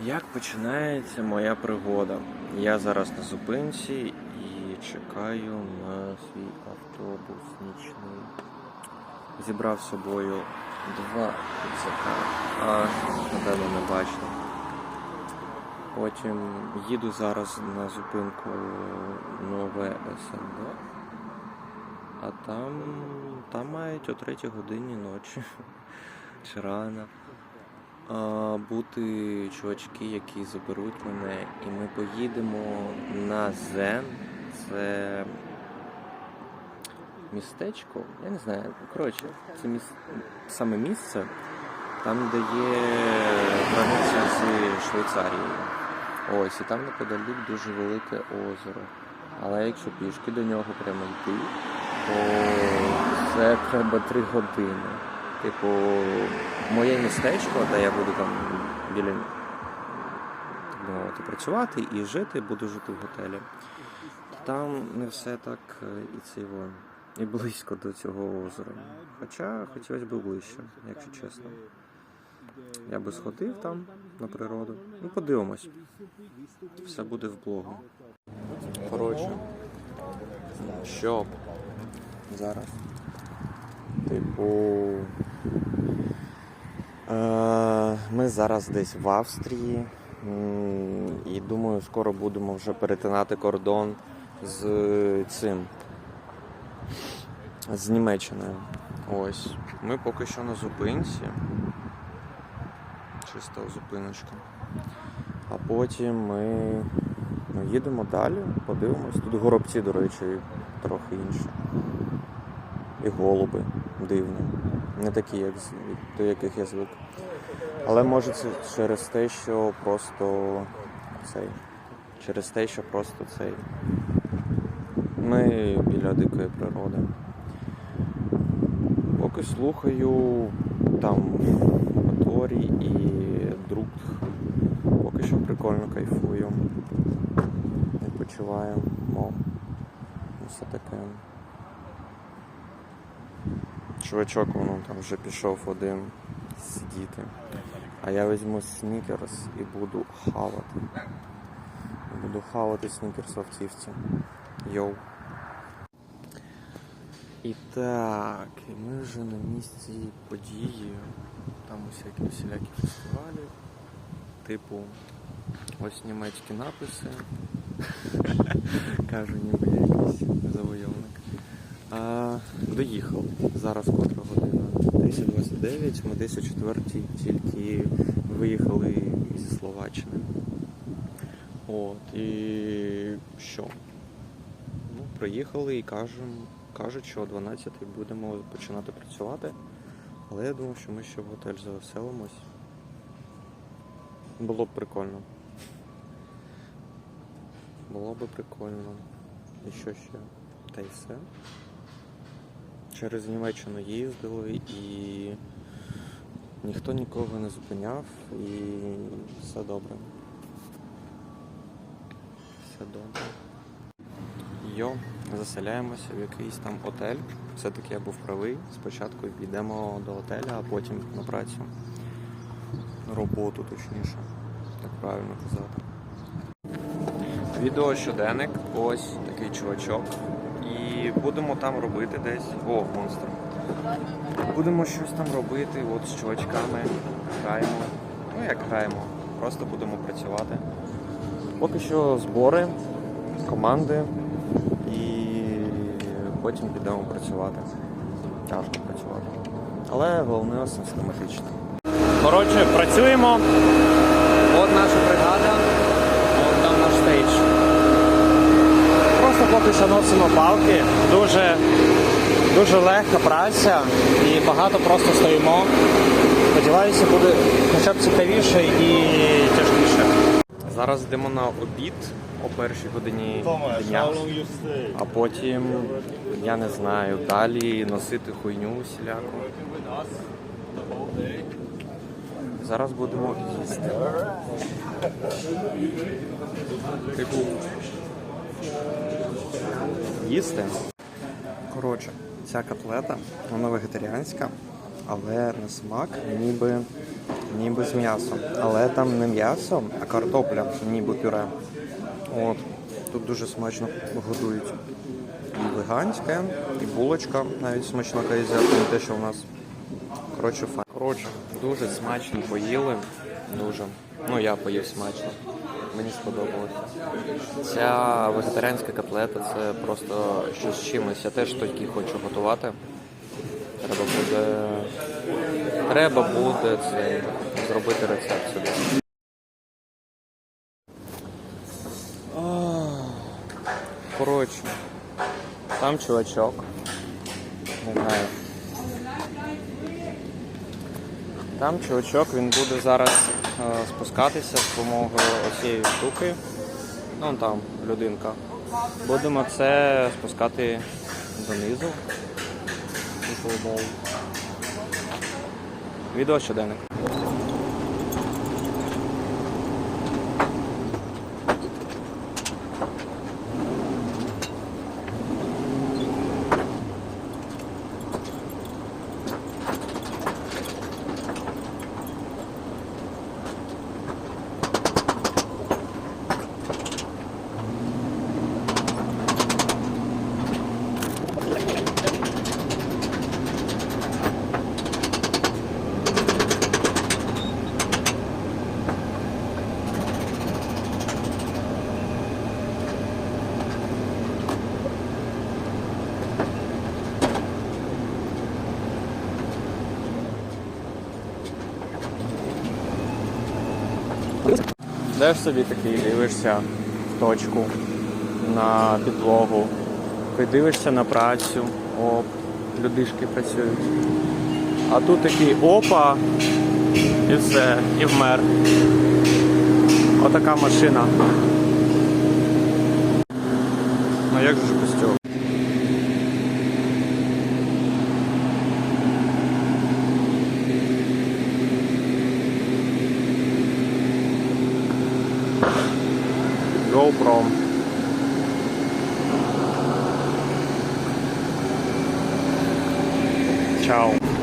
Як починається моя пригода? Я зараз на зупинці і чекаю на свій автобус нічний. Зібрав з собою два рюкзака, а напевно не бачите. Потім їду зараз на зупинку нове СНД, а там, там мають о 3 годині ночі чи рано бути чувачки, які заберуть мене, і ми поїдемо на Зен. Це містечко, я не знаю. Коротше, це міс... саме місце, там, де є границя з Швейцарією. Ось, і там неподалік дуже велике озеро. Але якщо пішки до нього прямо йти, то це треба три години. Типу, моє містечко, де я буду там біля мовити, працювати і жити, буду жити в готелі. Там не все так е, і циво, і близько до цього озера. Хоча хотілося б ближче, якщо чесно. Я би сходив там на природу. Ну, подивимось. Все буде в блогу. Коротше, щоб зараз. Типу. Е, ми зараз десь в Австрії. І думаю, скоро будемо вже перетинати кордон з цим. З Німеччиною. Ось. Ми поки що на зупинці. Чиста зупиночка. А потім ми ну, їдемо далі, подивимось. Тут горобці, до речі, трохи інші. І голуби дивні. Не такі, як до яких я звик. Але може це через те, що просто цей. Через те, що просто цей. Ми біля дикої природи. Поки слухаю там моторі і друг. Поки що прикольно кайфую. Відпочиваю, мов. Ну, Все таке. Чувачок, воно там вже пішов один сидіти. А я візьму снікерс і буду хавати. Буду хавати снікерс в автівці. Йоу. І так, і ми вже на місці події. Там усякі всілякі фестивалі. Типу, ось німецькі написи. Кажу, ніби якийсь завойовник. А, доїхав. Зараз котра година. 10.29. Ми десь о тільки виїхали зі Словаччини. От, і що? Ну, приїхали і кажем, кажуть, що о 12 будемо починати працювати. Але я думав, що ми ще в готель заселимось. Було б прикольно. Було б прикольно. І що ще? Та й все. Через Німеччину їздили і ніхто нікого не зупиняв і все добре. Все добре. Йо, заселяємося в якийсь там отель. Все-таки я був правий. Спочатку йдемо до отеля, а потім на працю. На роботу, точніше. Так правильно казати. Відео щоденник. Ось такий чувачок. І будемо там робити десь. О, монстр. Будемо щось там робити, от з чувачками граємо. Ну як граємо, просто будемо працювати. Поки що збори, команди і потім підемо працювати. Тяжко працювати. Але головне систематично. Коротше, працюємо. От наша бригада, от там наш стейдж. Що носимо палки. Дуже, дуже легка праця і багато просто стоїмо. Сподіваюся, буде хоча б цікавіше і тяжкіше. Зараз йдемо на обід о першій годині дня, а потім, я не знаю, далі носити хуйню усіляку. Зараз будемо їсти. Типу, їсти. Коротше, ця котлета, вона вегетаріанська, але на смак ніби ніби з м'ясом. Але там не м'ясо, а картопля, ніби пюре. От. Тут дуже смачно годують. І веганське, і булочка навіть смачна кайзерка, не те, що в нас. Коротше, фа. Коротше, дуже смачно поїли. Дуже. Ну, я поїв смачно. Мені сподобалося. Ця вегетаріанська котлета це просто щось з чимось. Я теж такі хочу готувати. Треба буде. Треба буде це зробити рецепт собі. Коротше, там чувачок. Не знаю. Там чувачок, він буде зараз спускатися з допомогою оцієї штуки. Ну там, людинка. Будемо це спускати донизу. Відео щоденник. Йдеш собі такий, дивишся в точку на підлогу, дивишся на працю, оп, людишки працюють. А тут такий опа, і все, і вмер. Отака машина. Ну як же без цього? Tchau.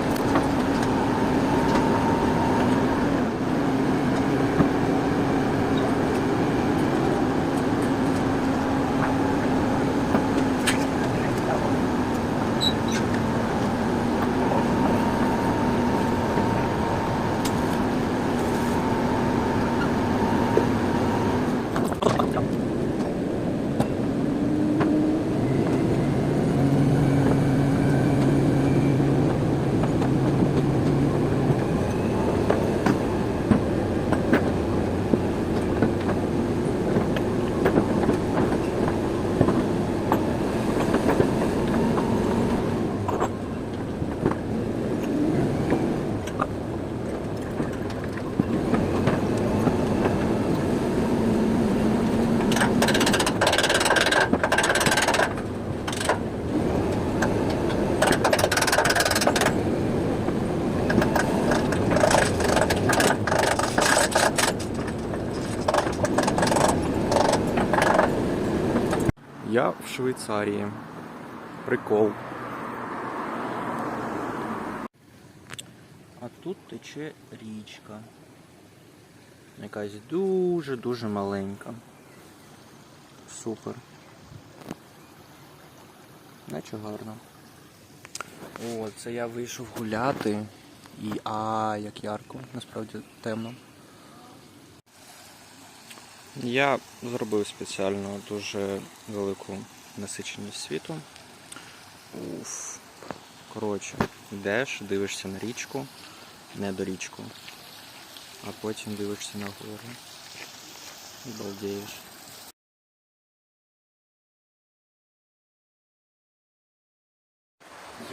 В Швейцарії. Прикол. А тут тече річка. Якась дуже-дуже маленька. Супер. Наче гарно. О, це я вийшов гуляти. І а, як ярко, насправді темно. Я зробив спеціально дуже велику насиченість світу. Уф. Коротше, йдеш, дивишся на річку, не до річку, а потім дивишся на гору. І балдієш.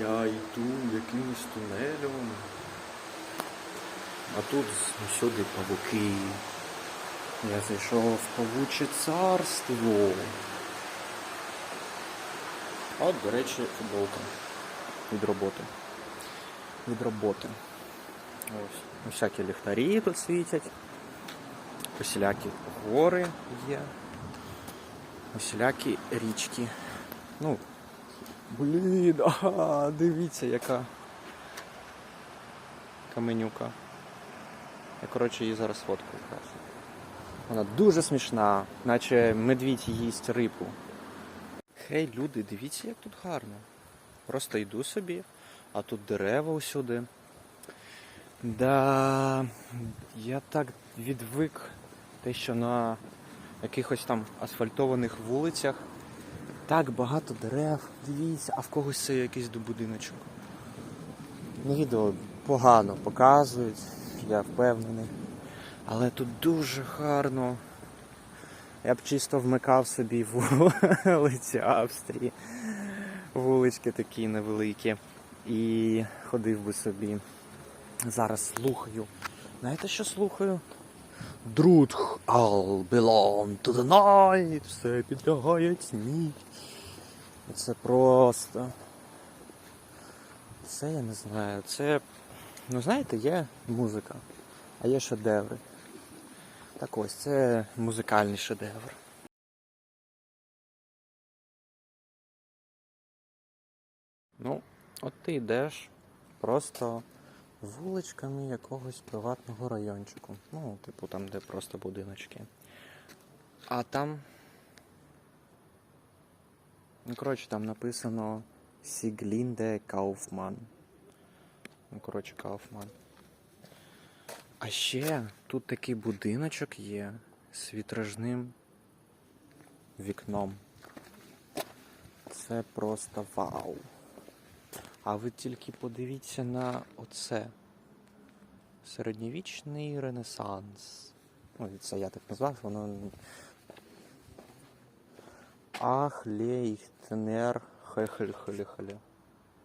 Я йду якимось тунелем. А тут всюди павуки. Я зайшов в павуче царство. От, до речі, футболка. Від роботи. Від роботи. Ось. Усякі ліхтарі тут світять. Усілякі гори є. Усілякі річки. Ну, блін, ага, дивіться, яка каменюка. Я коротше її зараз фоткаю. Вона дуже смішна, наче медвідь їсть рибу. Хей, люди, дивіться, як тут гарно. Просто йду собі, а тут дерева усюди. Да, я так відвик те, що на якихось там асфальтованих вулицях так багато дерев. Дивіться, а в когось це якийсь будиночок. На відео погано показують, я впевнений. Але тут дуже гарно. Я б чисто вмикав собі вулиці Австрії. Вулички такі невеликі. І ходив би собі. Зараз слухаю. Знаєте, що слухаю? Друг all belong to the night. Все підлягає сніг. Це просто. Це я не знаю. Це. Ну знаєте, є музика, а є шедеври. Так ось, це музикальний шедевр. Ну, от ти йдеш просто вуличками якогось приватного райончику. Ну, типу там, де просто будиночки. А там. Ну, коротше, там написано Сіглінде Кауфман. Ну, коротше, Кауфман. А ще тут такий будиночок є з вітражним вікном. Це просто вау. А ви тільки подивіться на оце. Середньовічний ренесанс. Ну, це я так назвав, воно. Ах, лейхтенер хехельхелехеле.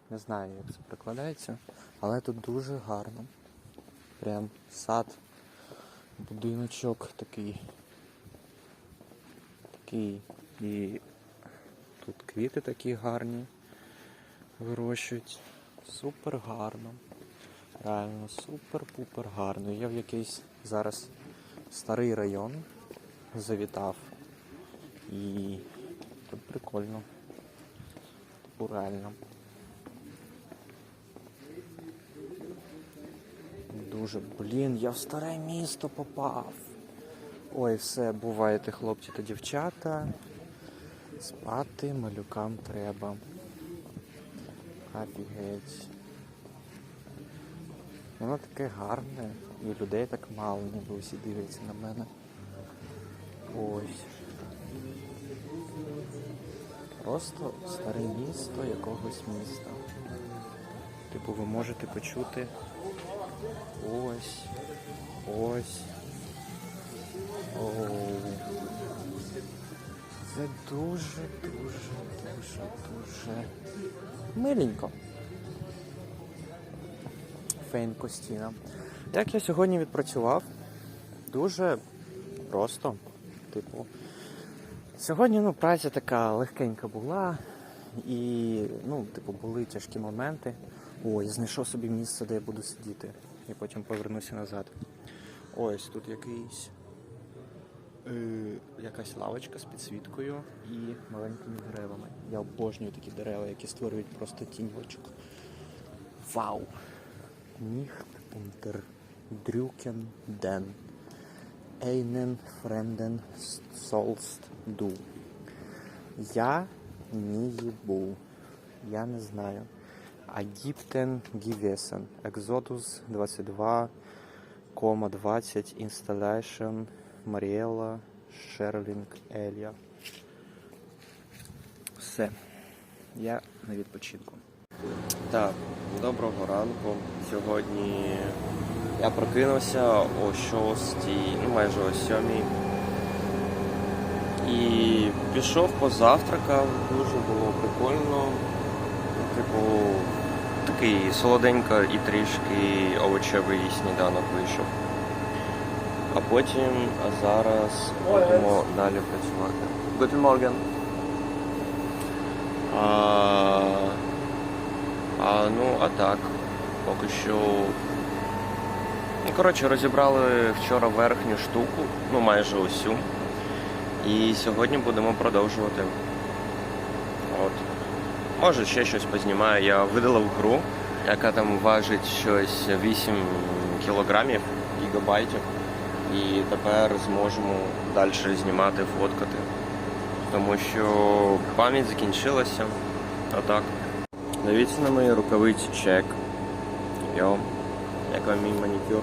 Не знаю, як це прикладається, але тут дуже гарно. Прям сад, будиночок такий. Такий. І тут квіти такі гарні вирощують. Супер гарно. Реально супер-пупер гарно. Я в якийсь зараз старий район завітав. І тут прикольно. Типу реально. Дуже, блін, я в старе місто попав. Ой, все, бувайте, хлопці та дівчата. Спати малюкам треба. Офігеть. Воно таке гарне, і людей так мало, ніби усі дивляться на мене. Ось. Просто старе місто якогось міста. Типу ви можете почути ось. Ось. Оу. Це дуже, дуже, дуже, дуже миленько. Фейн Костіна. Як я сьогодні відпрацював? Дуже просто. Типу. Сьогодні ну, праця така легкенька була. І, ну, типу, були тяжкі моменти. Ой, знайшов собі місце, де я буду сидіти. І потім повернуся назад. Ось тут якийсь. Е, якась лавочка з підсвіткою і маленькими деревами. Я обожнюю такі дерева, які створюють просто тіньочок. Вау! Ніхт унтер дрюкен ден. Ейнен френден солст ду. Я не їбу. Я не знаю. Агіптен гівесен. Exodus 22, 20 Installation Маріела Шерлінг Елія. Все. Я на відпочинку. Так, доброго ранку. Сьогодні я прокинувся о 6, ну майже о 7. І пішов позавтракав, дуже було прикольно. Типу, такий солоденько і трішки овочевий сніданок вийшов. А потім зараз будемо далі працювати. Guten Morgen. А, а, ну, а так, поки що. Ну, коротше, розібрали вчора верхню штуку, ну майже усю. І сьогодні будемо продовжувати. От. Може ще щось познімаю. Я видалив гру, яка там важить щось 8 кілограмів. гігабайтів. І тепер зможемо далі знімати, фоткати. Тому що пам'ять закінчилася. Отак. Дивіться на мої рукавиці чек. Йо, як вам мій манікюр.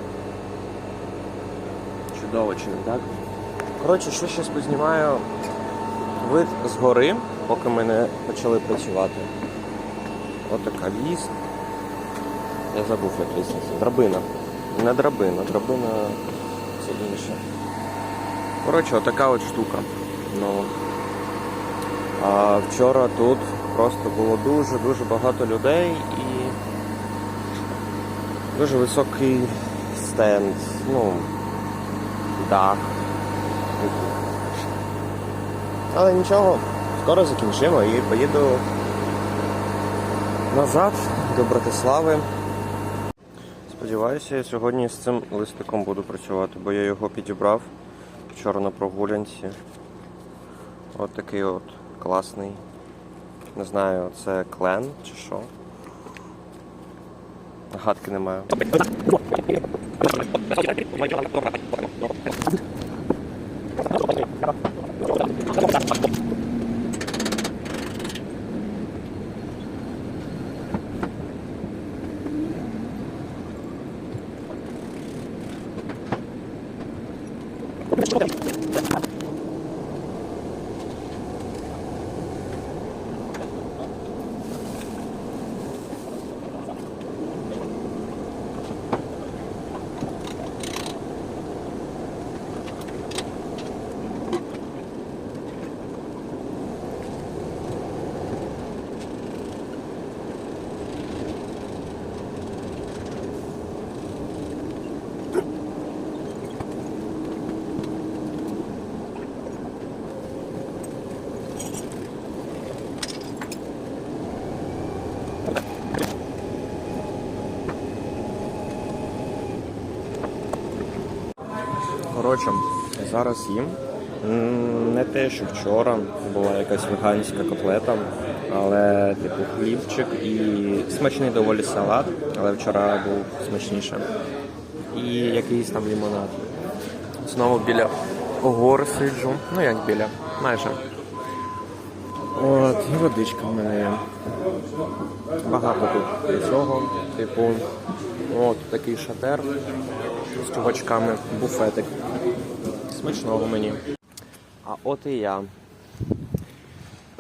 Чудово, чи не так? Коротше, що щось познімаю вид згори, поки ми не почали працювати. От така ліс. Я забув, як лісниця. Драбина. Не драбина, драбина це інше. Коротше, отака от штука. Ну, а вчора тут просто було дуже-дуже багато людей і дуже високий стенд. Ну, дах. Але нічого, скоро закінчимо і поїду назад до Братислави. Сподіваюся, я сьогодні з цим листиком буду працювати, бо я його підібрав вчора на прогулянці. От такий от класний. Не знаю, це клен чи що. Гадки немає. Коротше, зараз їм. Не те, що вчора була якась веганська котлета, але типу хлібчик і смачний доволі салат, але вчора був смачніше. І якийсь там лимонад. Знову біля гор сиджу. Ну як біля, майже. От, і водичка в мене є. Багато тут цього, типу, от такий шатер з чувачками, буфетик. Смачного мені. А от і я.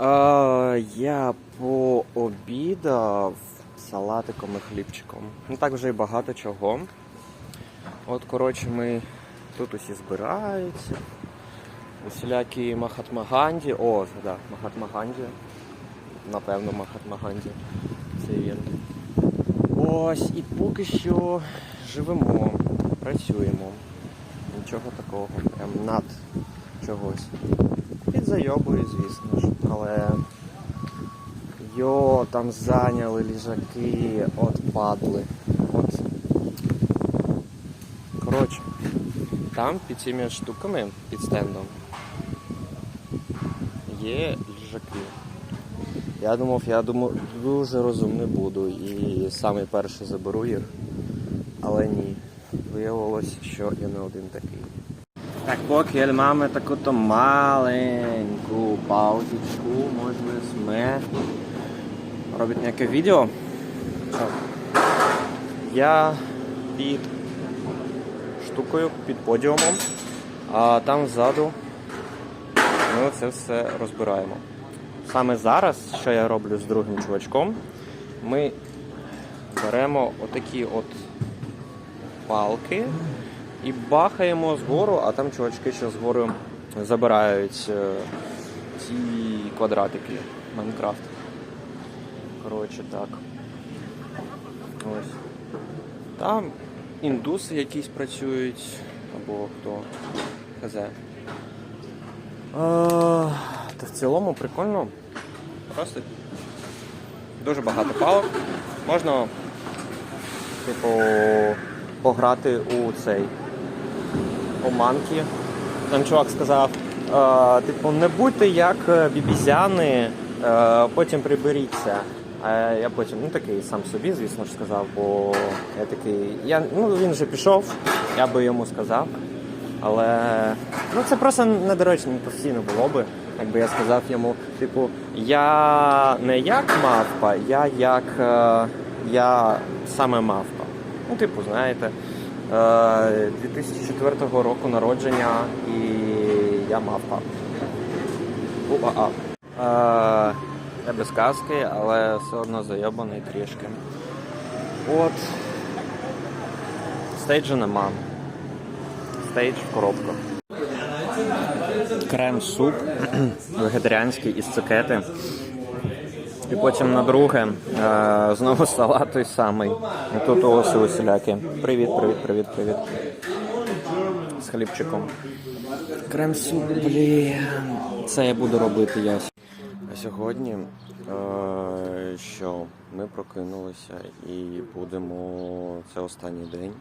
Е, я пообідав салатиком і хлібчиком. Не так вже й багато чого. От, коротше, ми тут усі збираються. Усілякі Махатма Ганді. О, да, Махатма Ганді. Напевно, Махатма Ганді. Це він. Ось, і поки що живемо, працюємо. Нічого такого, прям над чогось. Підзайобую, звісно ж, але йо, там зайняли ліжаки, от падли. От. Коротше, там під цими штуками, під стендом, є ліжаки. Я думав, я думав, дуже розумний буду і саме перший заберу їх, але ні. Виявилось, що я не один такий. Так, поки маємо таку то маленьку паузочку, можна сме робити ніяке відео. Я під штукою, під подіумом, а там ззаду ми це все розбираємо. Саме зараз, що я роблю з другим чувачком, ми беремо отакі от палки і бахаємо згору, а там чувачки ще згору забирають е, ці квадратики Майнкрафт. Коротше, так. Ось. Там індуси якісь працюють, або хто хз. Та в цілому прикольно. Просто дуже багато палок. Можна, типу, пограти у цей у манки. Там чувак сказав, е, типу, не будьте як бібізяни, е, потім приберіться. А я потім ну такий сам собі, звісно ж, сказав, бо я такий. Я, ну він вже пішов, я би йому сказав. Але ну це просто недоречно, постійно було би. Якби я сказав йому, типу, я не як мавпа, я як е, я саме мавпа. Ну, типу, знаєте, е, 2004 року народження і я мавпа. У-а-а. Е, я без каски, але все одно зайобаний трішки. От. Стейджу нема. Стейдж в коробках. Крем-суп вегетаріанський із цукети. І потім на друге е, знову салат той самий. І тут оси усілякі. Привіт, привіт, привіт, привіт. З хлібчиком. Крем-суп, блін. Це я буду робити я. А сьогодні е, що ми прокинулися і будемо. Це останній день.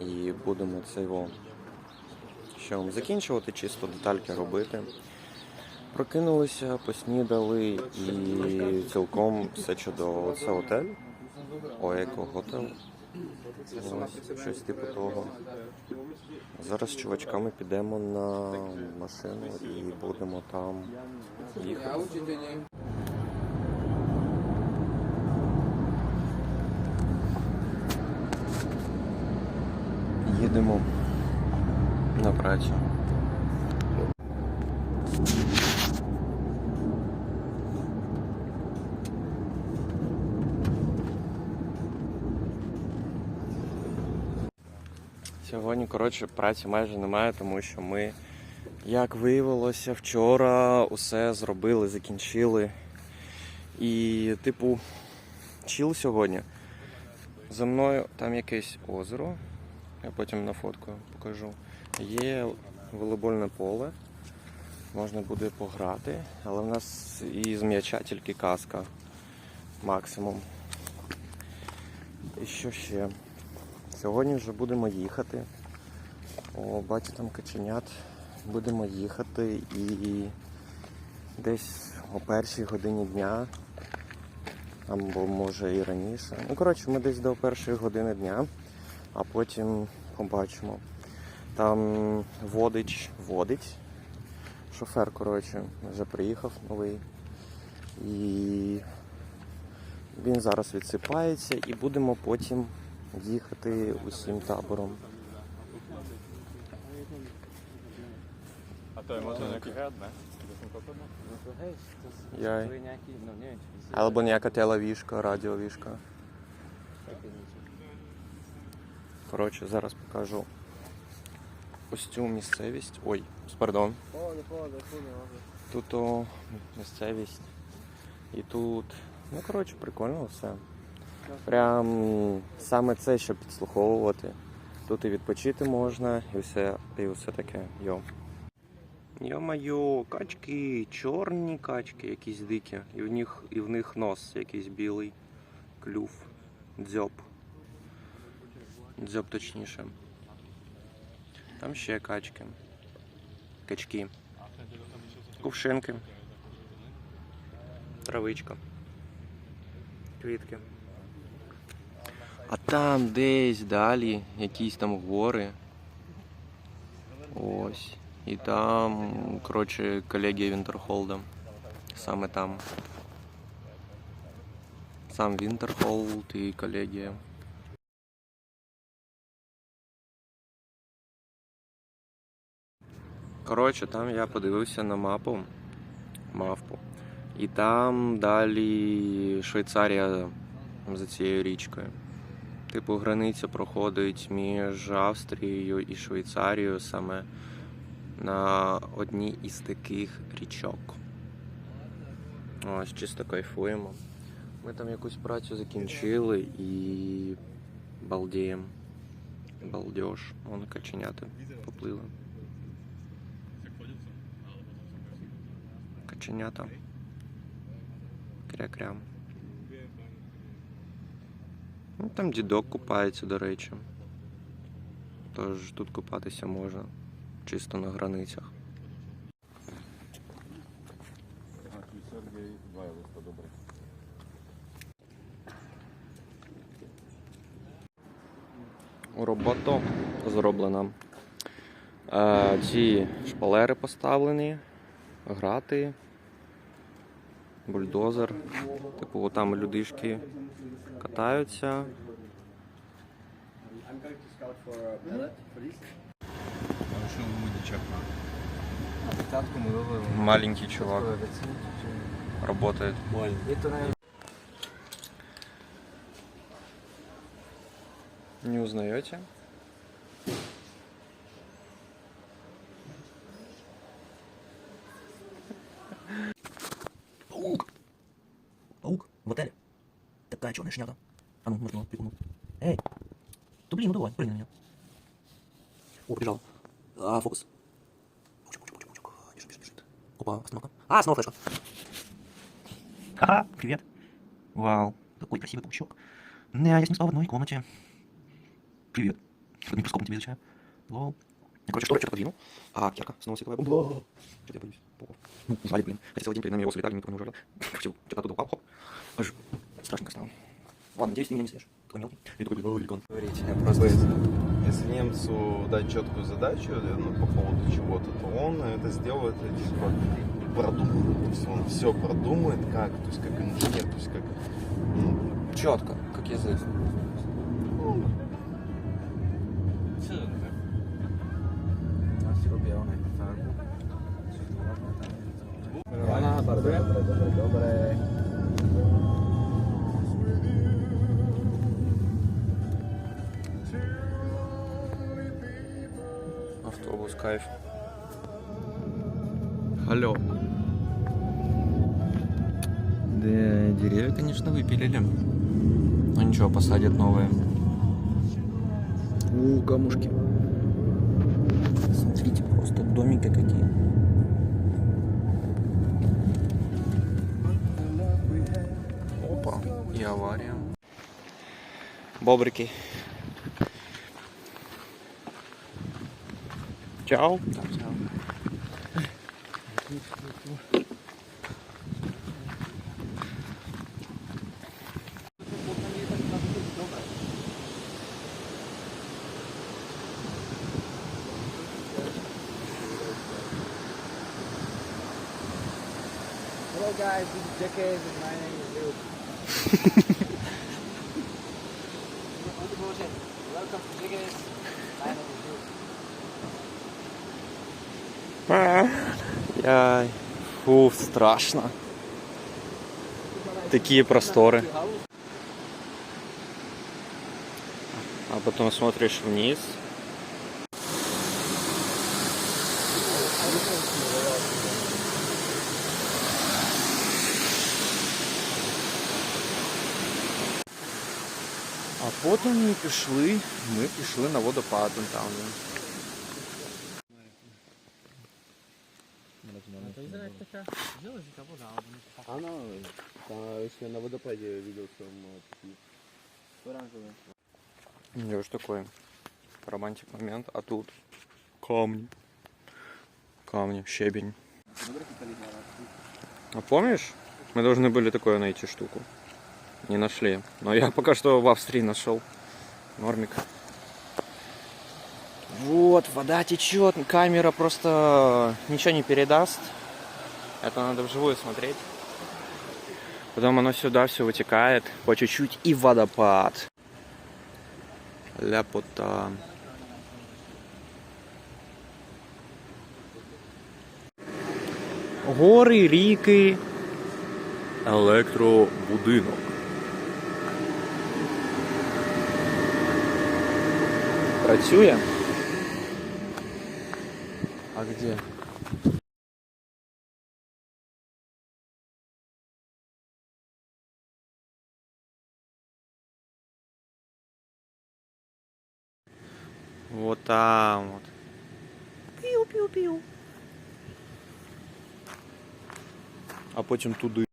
І будемо це його що закінчувати, чисто детальки робити. Прокинулися, поснідали і цілком все чудово. Це готель. Ой, яко готель. Ось, щось типу того. Зараз з чувачками підемо на машину і будемо там їхати. Їдемо на працю. Сьогодні, коротше, праці майже немає, тому що ми, як виявилося, вчора усе зробили, закінчили. І, типу, чіл сьогодні. За мною там якесь озеро. Я потім на фотку покажу. Є волейбольне поле. Можна буде пограти, але в нас із м'яча тільки каска максимум. І що ще? Сьогодні вже будемо їхати. О, бачу там каченят. Будемо їхати і десь о першій годині дня, або може і раніше. Ну, коротше, ми десь до першої години дня, а потім побачимо. Там водич водить. Шофер, коротше, вже приїхав новий. І він зараз відсипається і будемо потім їхати усім табором. Nejaký hrad, ne? Jaj. Alebo nejaká телевішка, радіовішка. Коротше, зараз покажу ось цю місцевість. Ой, пардон. Тут о, місцевість. І тут. Ну, коротше, прикольно все. Прям саме це, щоб підслуховувати. Тут і відпочити можна, і все, і все таке. Йо. Йо-майо, качки, чорні качки, якісь дикі. І в них, і в них нос якийсь білий. Клюв. Дзьоб. Дзьоб точніше. Там ще качки. Качки. Кувшинки. Травичка. Квітки. А там десь далі якісь там гори. Ось. І там, коротше, колегія Вінтерхолда. Саме там. Сам Вінтерхолд і колегія. Коротше, там я подивився на мапу. Мавпу. І там далі Швейцарія за цією річкою. Типу, границя проходить між Австрією і Швейцарією саме на одній із таких річок. Ось, чисто кайфуємо. Ми там якусь працю закінчили і балдіємо. Балдеж. Вон каченята поплили. Каченята. Кря-крям. Ну, Там дідок купається, до речі. Тож тут купатися можна чисто на границях. Робота зроблена. Е, ці шпалери поставлені, грати. бульдозер. Типу, там людишки катаються. Маленький чувак. Работает. Не узнаете? Такая черная шняга. А ну, моргнул, прикунул. Эй! Да блин, ну давай, прыгни на нее. О, побежал. А, фокус. Паучок, паучок, паучок, паучок. Бежит, бежит, бежит. Опа, остановка. А, снова флешка. Ха-ха, привет. Вау, какой красивый паучок. Да, я с ним спал в одной комнате. Привет. Под микроскопом тебе изучаю. Лол. Я, короче, что-то подвинул. А, ярко, снова световая бомба. Что-то я боюсь. Ну, звали, блин. Хотя целый день перед нами его слетали, никто не ужал. Короче, что-то оттуда упал, хоп. Страшненько стало. Ладно, надеюсь, ты меня не съешь. Такой мелкий. И такой, блин, великан. Говорите, я просто... Если немцу дать четкую задачу ну, по поводу чего-то, то он это сделает э, типа продуманно. То есть он все продумает, как, то есть как инженер, то есть как ну, Четко, как язык. Ana, dobre, dobre, Автобус, кайф. Алло. Да, деревья, конечно, выпилили. Ну ничего, посадят новые. У, камушки. Смотрите, просто домики какие. Опа, и авария. Бобрики. Ciao. Hello guys, this is Jack Dickhead. Страшно. Такие просторы. А потом смотришь вниз. А потім ми пішли, ми пішли на водопад там. Она, там, если на водопаде видел, что мы такие оранжевые. Такой романтик момент, а тут камни. Камни, щебень. А помнишь, мы должны были такое найти штуку? Не нашли. Но я пока что в Австрии нашел. Нормик. Вот, вода течет, камера просто ничего не передаст. Это надо вживую смотреть. Потом оно сюда все вытекает по чуть-чуть и водопад. Ляпота. Гори, ріки. Електробудинок. Працює? А где? Вот там вот. Піу-піу-піу. А потім туди.